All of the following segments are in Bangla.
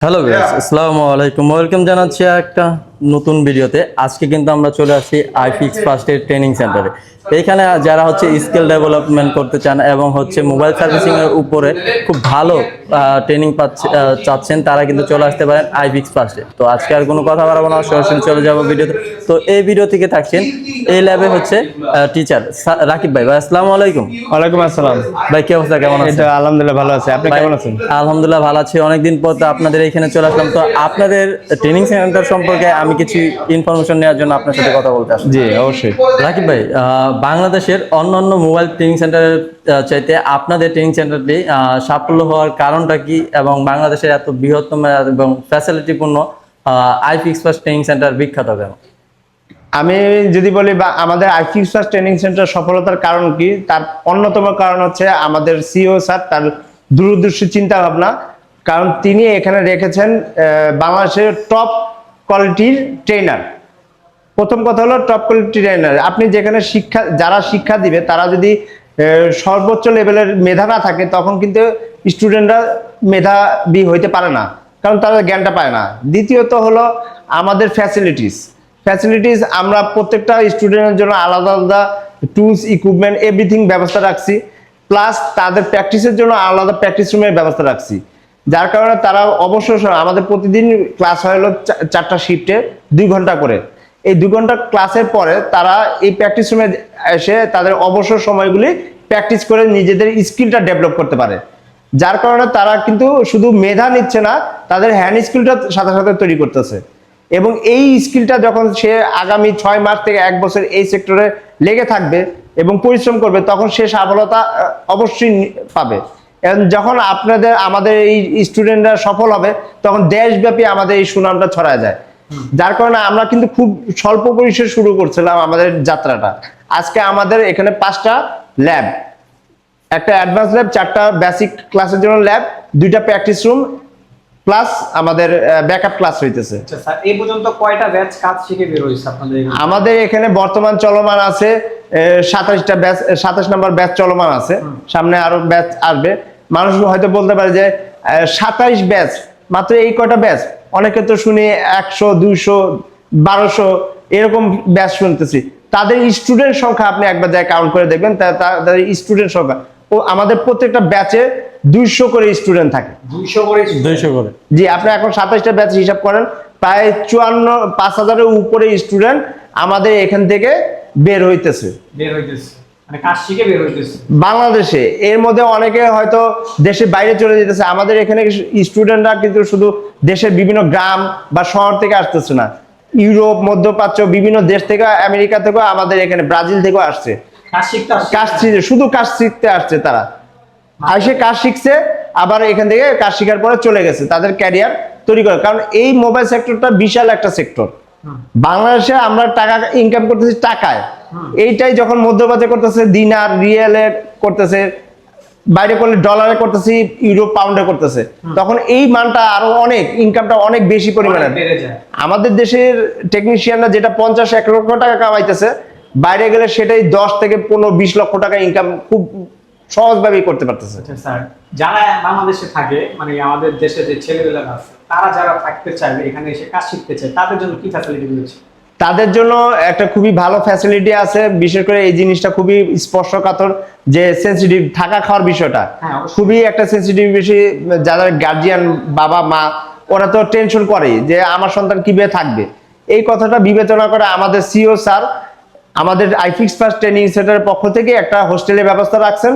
হ্যালো ভিউয়ার্স আসসালামু আলাইকুম ওয়েলকাম জানাচ্ছি একটা নতুন ভিডিওতে। আজকে কিন্তু আমরা চলে আসছি আইফিক্স ফার্স্টের ট্রেনিং সেন্টারে এখানে যারা হচ্ছে স্কিল ডেভেলপমেন্ট করতে চান এবং হচ্ছে মোবাইল সার্ভিসিং এর উপরে খুব ভালো ট্রেনিং পাচ্ছে চাচ্ছেন তারা কিন্তু চলে আসতে পারেন আইফিক্স ফার্স্টে তো আজকে আর কোনো কথা বাড়াবো না সরাসরি চলে যাব ভিডিওতে। তো এই ভিডিও থেকে থাকছেন এই ল্যাবে হচ্ছে টিচার রাকিব ভাই। ভাই আসসালামু আলাইকুম। ওয়ালাইকুম আসসালাম। ভাই কি অবস্থা? কেমন আছেন? আলহামদুলিল্লাহ ভালো আছে। আপনি কেমন আছেন? আলহামদুলিল্লাহ ভালো আছি। অনেকদিন পর তো আপনাদের এখানে চলে আসলাম। তো আপনাদের ট্রেনিং সেন্টার সম্পর্কে আমি কিছু ইনফরমেশন নেওয়ার জন্য আপনার সাথে কথা বলতে আসছি। জি অবশ্যই। রাকিব ভাই বাংলাদেশের অন্যান্য মোবাইল ট্রেনিং সেন্টারের চাইতে আপনাদের ট্রেনিং সেন্টারটি সাফল্য হওয়ার কারণটা কি এবং বাংলাদেশের এত বৃহত্তম এবং ফ্যাসিলিটিপূর্ণ আইফিক্স ফার্স্ট ট্রেনিং সেন্টার বিখ্যাত কেন? আমি যদি বলি বা আমাদের আইফিক্স ট্রেনিং সেন্টার সফলতার কারণ কি? তার অন্যতম কারণ হচ্ছে আমাদের সিও স্যার তার দূরদর্শী চিন্তা ভাবনা কারণ তিনি এখানে রেখেছেন আহ, বাংলাদেশের টপ কোয়ালিটির ট্রেনার প্রথম কথা হলো টপ কোয়ালিটি ট্রেনার আপনি যেখানে শিক্ষা যারা শিক্ষা দিবে, তারা যদি সর্বোচ্চ লেভেলের মেধা না থাকে, তখন কিন্তু স্টুডেন্টরা মেধাবী হইতে পারে না, কারণ তারা জ্ঞানটা পায় না। দ্বিতীয়ত হলো আমাদের ফ্যাসিলিটিস ফ্যাসিলিটিস আমরা প্রত্যেকটা স্টুডেন্টের জন্য আলাদা আলাদা টুলস ইকুইপমেন্ট এভরিথিং ব্যবস্থা রাখছি। প্লাস তাদের প্র্যাকটিসের জন্য আলাদা প্র্যাকটিস রুমের ব্যবস্থা রাখছি। যার কারণে তারা অবসর আমাদের প্রতিদিন ক্লাস হয় হলো চারটা শিফটে দুই ঘণ্টা করে। এই দুই ঘণ্টা ক্লাসের পরে তারা এই প্র্যাকটিস রুমে এসে তাদের অবসর সময়গুলি প্র্যাকটিস করে নিজেদের স্কিলটা ডেভেলপ করতে পারে। যার কারণে তারা কিন্তু শুধু মেধা নিচ্ছে না, তাদের হ্যান্ড স্কিলটা সাথে সাথে তৈরি করতেছে। এবং এই স্কিলটা যখন সে আগামী ছয় মাস থেকে এক বছর এই সেক্টরে লেগে থাকবে এবং পরিশ্রম করবে, তখন সে সফলতা অবশ্যই পাবে। যখন আপনাদের আমাদের এই স্টুডেন্টরা সফল হবে তখন দেশব্যাপী আমাদের এই সুনামটা ছড়ায় যায়। যার কারণে আমরা কিন্তু খুব স্বল্প পরিসরে শুরু করছিলাম আমাদের যাত্রাটা। আজকে আমাদের এখানে পাঁচটা ল্যাব একটা অ্যাডভান্স ল্যাব চারটা বেসিক ক্লাসের জন্য ল্যাব দুইটা প্র্যাকটিস রুম প্লাস আমাদের ব্যাকআপ ক্লাস হইতেছে। আচ্ছা স্যার এই পর্যন্ত কয়টা ব্যাচ কাজ শিখে বের হয়েছে আপনাদের? আমাদের এখানে বর্তমান চলমান আছে সাতাশটা ব্যাচ সাতাশ নম্বর ব্যাচ চলমান আছে। সামনে আরও ব্যাচ আসবে। মানুষ হয়তো বলতে পারে যে সাতাইশ ব্যাচ মাত্র এই কয়টা ব্যাচ? অনেকে তো শুনি একশো দুইশো বারোশো এরকম ব্যাচ শুনতেছি। তাদের স্টুডেন্ট সংখ্যা আপনি একবার যায় কাউন্ট করে দেখবেন তাদের স্টুডেন্ট সংখ্যা। ও আমাদের প্রত্যেকটা ব্যাচে দুইশো করে স্টুডেন্ট থাকে। দুইশো করে দুইশো করে। জি আপনি এখন সাতাইশটা ব্যাচ হিসাব করেন প্রায় চুয়ান্ন পাঁচ হাজারের উপরে স্টুডেন্ট আমাদের এখান থেকে বের হইতেছে। বের হইতেছে। মানে বাংলাদেশে এর মধ্যে অনেকে হয়তো দেশের বাইরে চলে যেতেছে আমাদের এখানে স্টুডেন্টরা কিন্তু শুধু দেশের বিভিন্ন গ্রাম বা শহর থেকে আসতেছে না। ইউরোপ মধ্যপ্রাচ্য বিভিন্ন দেশ থেকে আমেরিকা থেকেও আমাদের এখানে ব্রাজিল থেকেও আসছে। কাজ শিখতে শুধু কাজ শিখতে আসছে তারা। আর সে কাজ শিখছে আবার এখান থেকে কাজ শিখার পরে চলে গেছে তাদের ক্যারিয়ার তৈরি করে। কারণ এই মোবাইল সেক্টরটা বিশাল একটা সেক্টর। বাংলাদেশে আমরা টাকা ইনকাম করতেছি টাকায়। এইটাই যখন করতেছে দিনার রিয়েলে করতেছে বাইরে করলে ডলারে করতেছি ইউরো পাউন্ডে করতেছে। তখন এই মানটা আরও অনেক ইনকামটা অনেক বেশি পরিমাণে। আমাদের দেশের টেকনিশিয়ানরা যেটা পঞ্চাশ এক লক্ষ টাকা কামাইতেছে বাইরে গেলে সেটাই দশ থেকে পনেরো বিশ লক্ষ টাকা ইনকাম খুব সহজভাবেই করতে পারতেছে। আচ্ছা স্যার যারা বাংলাদেশে থাকে মানে আমাদের দেশে যে ছেলেগুলো আছে তারা যারা থাকতে চাইবে এখানে এসে কাজ শিখতে চায় তাদের জন্য কি ফ্যাসিলিটি রয়েছে? তাদের জন্য একটা খুবই ভালো ফ্যাসিলিটি আছে বিশেষ করে এই জিনিসটা খুবই স্পর্শকাতর যে সেন্সিটিভ থাকা খাওয়ার বিষয়টা। হ্যাঁ, খুবই একটা সেন্সিটিভ বিষয় যারা গার্জিয়ান বাবা মা ওরা তো টেনশন করে যে আমার সন্তান কীভাবে থাকবে। এই কথাটা বিবেচনা করে আমাদের সিও স্যার আমাদের আইফিক্স ফার্স্ট ট্রেনিং সেন্টারের পক্ষ থেকে একটা হোস্টেলের ব্যবস্থা রাখছেন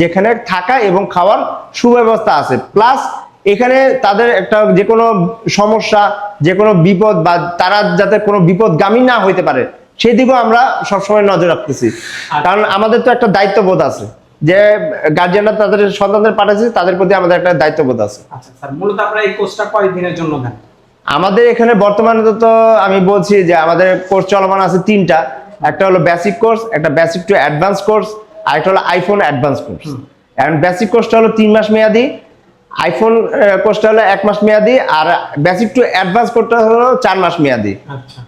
যেখানে থাকা এবং খাওয়ার সুব্যবস্থা আছে। প্লাস এখানে তাদের একটা যে কোনো সমস্যা যে কোনো বিপদ বা তারা যাতে কোনো বিপদগামী না হইতে পারে সেই দিকেও আমরা সবসময় নজর রাখতেছি। কারণ আমাদের তো একটা দায়িত্ববোধ আছে যে গার্জিয়ানরা তাদের সন্তানদের পাঠাচ্ছে তাদের প্রতি আমাদের একটা দায়িত্ববোধ আছে। আচ্ছা স্যার মূলত আপনারা এই কোর্সটা কয় জন্য দেন? আমাদের এখানে বর্তমানে তো- তো আমি বলছি যে আমাদের কোর্স চলমান আছে তিনটা। একটা হলো বেসিক কোর্স একটা বেসিক টু অ্যাডভান্স কোর্স আর একটা হলো আইফোন অ্যাডভান্স কোর্স এখন বেসিক কোর্সটা হলো তিন মাস মেয়াদি আইফোন কোর্সটা হলো এক মাস মেয়াদি আর বেসিক টু অ্যাডভান্স কোর্সটা হলো চার মাস মেয়াদি। আচ্ছা।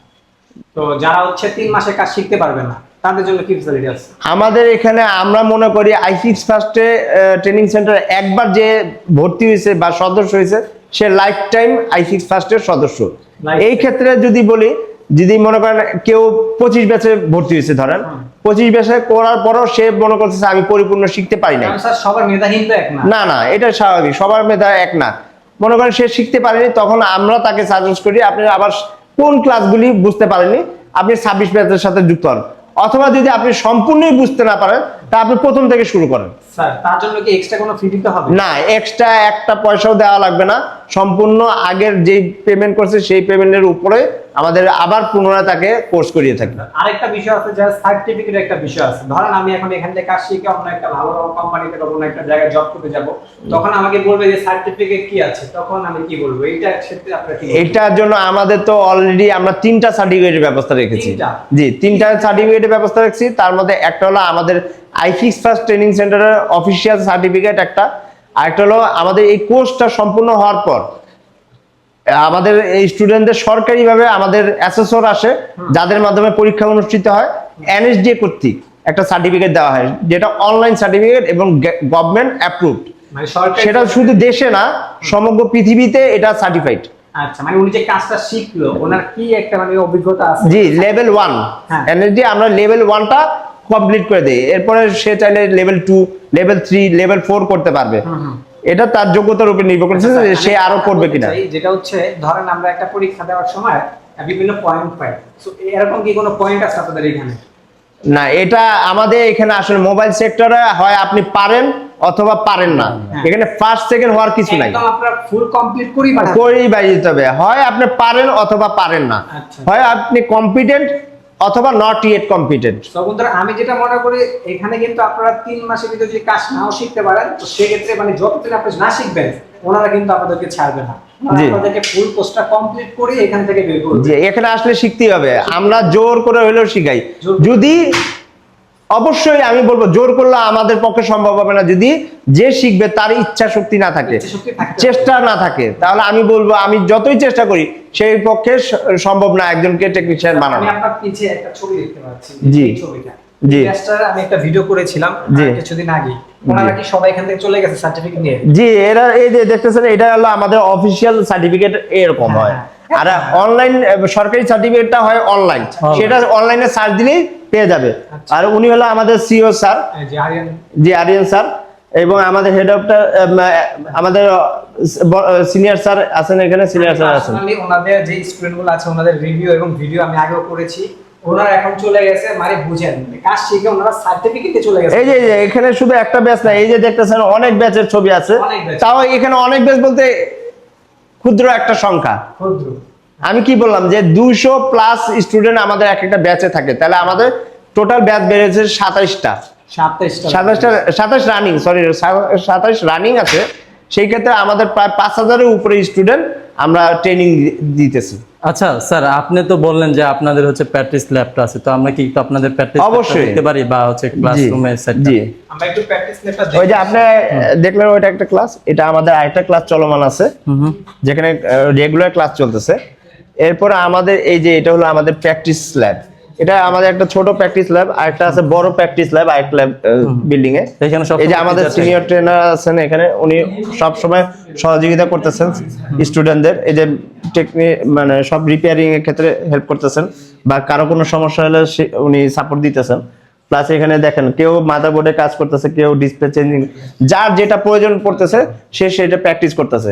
তো যারা হচ্ছে তিন মাসে কাজ শিখতে পারবে না তাদের জন্য কি ফ্যাসিলিটি আছে? আমাদের এখানে আমরা মনে করি আইফিক্স ফার্স্টে ট্রেনিং সেন্টার একবার যে ভর্তি হয়েছে বা সদস্য হয়েছে সে লাইফ টাইম আই সিক্স ফার্স্টের সদস্য। এই ক্ষেত্রে যদি বলি যদি মনে করেন কেউ পঁচিশ ব্যাচে ভর্তি হয়েছে ধরেন পঁচিশ ব্যাচে করার পরও সে মনে করতেছে আমি পরিপূর্ণ শিখতে পারি নাই। সবার এক না। না না এটা স্বাভাবিক সবার মেধা এক না। মনে করেন সে শিখতে পারেনি তখন আমরা তাকে সাজেস্ট করি আপনি আবার কোন ক্লাসগুলি বুঝতে পারেনি আপনি ছাব্বিশ ব্যাচের সাথে যুক্ত হন। অথবা যদি আপনি সম্পূর্ণই বুঝতে না পারেন তা আপনি প্রথম থেকে শুরু করেন। স্যার তার জন্য কি এক্সট্রা কোনো ফি দিতে হবে? না এক্সট্রা একটা পয়সাও দেওয়া লাগবে না। সম্পূর্ণ আগের যে পেমেন্ট করছে সেই পেমেন্টের উপরে আমাদের আবার পুনরায় তাকে কোর্স করিয়ে থাকি। আরেকটা বিষয় আছে যার সার্টিফিকেট একটা বিষয় আছে। ধরেন আমি এখন এখান থেকে কাজ শিখে অন্য একটা ভালো কোম্পানিতে বা অন্য একটা জায়গায় জব করতে যাব। তখন আমাকে বলবে যে সার্টিফিকেট কি আছে? তখন আমি কি বলব? এইটা ক্ষেত্রে আপনারা কি? এটার জন্য আমাদের তো অলরেডি আমরা তিনটা সার্টিফিকেটের ব্যবস্থা রেখেছি? জি তিনটা সার্টিফিকেটের ব্যবস্থা রেখেছি। তার মধ্যে একটা হলো আমাদের আইফিক্স ফার্স্ট ট্রেনিং সেন্টারের অফিসিয়াল সার্টিফিকেট একটা। আরেকটা হলো আমাদের এই কোর্সটা সম্পূর্ণ হওয়ার পর আমাদের এই স্টুডেন্টদের সরকারিভাবে আমাদের অ্যাসেসর আসে যাদের মাধ্যমে পরীক্ষা অনুষ্ঠিত হয়। এনএসডি কর্তৃক একটা সার্টিফিকেট দেওয়া হয় যেটা অনলাইন সার্টিফিকেট এবং গভর্নমেন্ট অ্যাপ্রুভড মানে সেটা শুধু দেশে না সমগ্র পৃথিবীতে এটা সার্টিফাইড আচ্ছা মানে উনি যে কাজটা শিখলো ওনার কি একটা মানে অভিজ্ঞতা আছে? জি লেভেল ওয়ান হ্যাঁ। এনএসডি আমরা লেভেল ওয়ানটা কমপ্লিট করে দিই এরপরে সে চাইলে level two level three level four করতে পারবে। এটা তার যোগ্যতার উপর নির্ভর করছে যে সে আরও করবে কিনা। যেটা হচ্ছে ধরেন আমরা একটা পরীক্ষা দেওয়ার সময় বিভিন্ন পয়েন্ট পাই। তো এরকম কি কোনো পয়েন্ট আছে আপনাদের এখানে? না এটা আমাদের এখানে আসলে মোবাইল সেক্টরে হয় আপনি পারেন অথবা পারেন না। হ্যাঁ। এখানে ফার্স্ট সেকেন্ড হওয়ার কিছু নাই। ফুল কমপ্লিট করি করেই বাইরে যেতে হবে। হয় আপনি পারেন অথবা পারেন না। আচ্ছা। হয় আপনি কম্পিটেন্ট অথবা নট ইয়েট কম্পিটেন্ট তো বন্ধুরা আমি যেটা মনে করি এখানে কিন্তু আপনারা তিন মাসের ভিতরে যদি কাজ নাও শিখতে পারেন তো সেক্ষেত্রে মানে যতদিন আপনি না শিখবেন ওনারা কিন্তু আপনাদেরকে ছাড়বে না। আপনাদেরকে ফুল কোর্সটা কমপ্লিট করে এখান থেকে বের করবে জি এখানে আসলে শিখতেই হবে। আমরা জোর করে হলেও শিখাই। যদি অবশ্যই আমি বলব জোর করলে আমাদের পক্ষে সম্ভব হবে না যদি যে শিখবে তার ইচ্ছা শক্তি না থাকে। চেষ্টা না থাকে। তাহলে আমি বলব আমি যতই চেষ্টা করি সেই পক্ষে সম্ভব না একজনকে টেকনিশিয়ান বানানো। আমি আপনার পিছে একটা ছবি দেখতে পাচ্ছি জি। ছবিটা। জি। আমি একটা ভিডিও করেছিলাম কিছুদিন আগে ওনারা কি সবাই এখান থেকে চলে গেছে সার্টিফিকেট নিয়ে? জি এরা এই যে দেখতেছেন এটা হলো আমাদের অফিসিয়াল সার্টিফিকেট এরকম হয়। হ্যাঁ, আর অনলাইন সরকারি সার্টিফিকেটটা হয় অনলাইন সেটা অনলাইনে সার্চ দিলেই পেয়ে যাবে। আচ্ছা। আর উনি হলো আমাদের সিও স্যার। যে আরিয়ান জি আরিয়ান স্যার। এবং আমাদের হেড অফটা আমাদের সিনিয়র স্যার আছেন এখানে সিনিয়র স্যার আছেন। ওনাদের যে স্টুডেন্টগুলো আছে ওনাদের রিভিউ এবং ভিডিও আমি আগেও করেছি। ওনারা এখন চলে গেছে মানে বুঝেন কাজ শিখে ওনারা সার্টিফিকেটে চলে গেছে। এই যে এই যে এখানে শুধু একটা ব্যাচ না এই যে দেখতেছেন অনেক ব্যাচের ছবি আছে। তাও এখানে অনেক ব্যাচ বলতে ক্ষুদ্র একটা সংখ্যা। আমি কি বললাম যে দুশো প্লাস স্টুডেন্ট আমাদের এক একটা ব্যাচে থাকে। তাহলে আমাদের টোটাল ব্যাচ বেড়েছে সাতাইশটা। সাতাইশটা সাতাশটা সাতাশ রানিং সরি সাতাশ রানিং আছে। সেই ক্ষেত্রে আমাদের প্রায় পাঁচ হাজারের উপরে স্টুডেন্ট আমরা ট্রেনিং দিতেছি। আচ্ছা স্যার আপনি তো বললেন যে আপনাদের হচ্ছে প্র্যাকটিস ল্যাবটা আছে তো আমরা কি তো আপনাদের প্র্যাকটিস অবশ্যই। দেখতে পারি বা হচ্ছে ক্লাসরুমে সেট জি। আমরা একটু প্র্যাকটিস নেটটা ওই যে আপনি দেখলেন ওইটা একটা ক্লাস এটা আমাদের আরেকটা ক্লাস চলমান আছে যেখানে রেগুলার ক্লাস চলতেছে। এরপর আমাদের এই যে এটা হলো আমাদের প্র্যাকটিস ল্যাব এটা আমাদের একটা ছোট প্র্যাকটিস ল্যাব আর একটা আছে বড় প্র্যাকটিস ল্যাব আরেকটা ল্যাব বিল্ডিং এ। এখানে সব এই যে আমাদের সিনিয়র ট্রেনার আছেন এখানে উনি সব সময় সহযোগিতা করতেছেন স্টুডেন্টদের এই যে টেকনি মানে সব রিপেয়ারিং এর ক্ষেত্রে হেল্প করতেছেন বা কারও কোনো সমস্যা হলে উনি সাপোর্ট দিতেছেন। প্লাস এখানে দেখেন কেউ মাদার বোর্ডে কাজ করতেছে কেউ ডিসপ্লে চেঞ্জিং যার যেটা প্রয়োজন পড়তেছে সে সেটা প্র্যাকটিস করতেছে।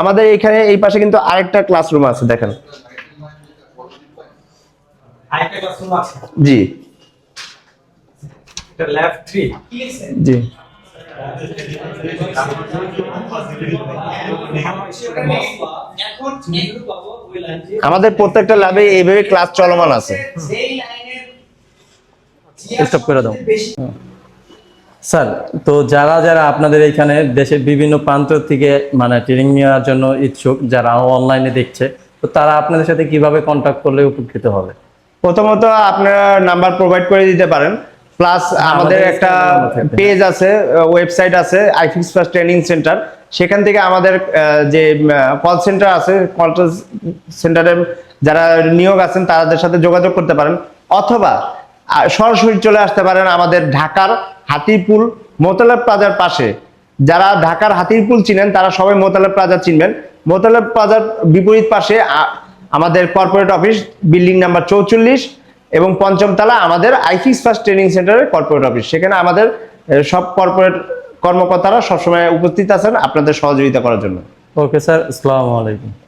আমাদের এখানে এই পাশে কিন্তু আরেকটা ক্লাসরুম আছে দেখেন। জি। এটা ল্যাব 3 জি। আমাদের প্রত্যেকটা ল্যাবে এইভাবে ক্লাস চলমান আছে। স্টপ করে দাও। স্যার তো যারা যারা আপনাদের এখানে দেশের বিভিন্ন প্রান্ত থেকে মানে ট্রেনিং নেওয়ার জন্য ইচ্ছুক যারা অনলাইনে দেখছে তো তারা আপনাদের সাথে কীভাবে কন্ট্যাক্ট করলে উপকৃত হবে? প্রথমত আপনারা নাম্বার প্রোভাইড করে দিতে পারেন। প্লাস আমাদের আমাদের একটা। পেজ আছে ওয়েবসাইট আছে আইফিক্স ফার্স্ট ট্রেনিং সেন্টার সেখান থেকে আমাদের যে কল সেন্টার আছে কল সেন্টারে যারা নিয়োগ আছেন তাদের সাথে যোগাযোগ করতে পারেন। অথবা সরাসরি চলে আসতে পারেন আমাদের ঢাকার হাতিপুল মোতালেব প্লাজার পাশে। যারা ঢাকার হাতিরপুল চিনেন তারা সবাই মোতালেব প্লাজা চিনবেন। মোতালেব প্লাজার বিপরীত পাশে আমাদের কর্পোরেট অফিস বিল্ডিং নাম্বার চৌচল্লিশ এবং পঞ্চম তালা আমাদের আইফিক্স ফার্স্ট ট্রেনিং সেন্টারের কর্পোরেট অফিস সেখানে আমাদের সব কর্পোরেট কর্মকর্তারা সবসময় উপস্থিত আছেন আপনাদের সহযোগিতা করার জন্য। ওকে স্যার আসসালামু আলাইকুম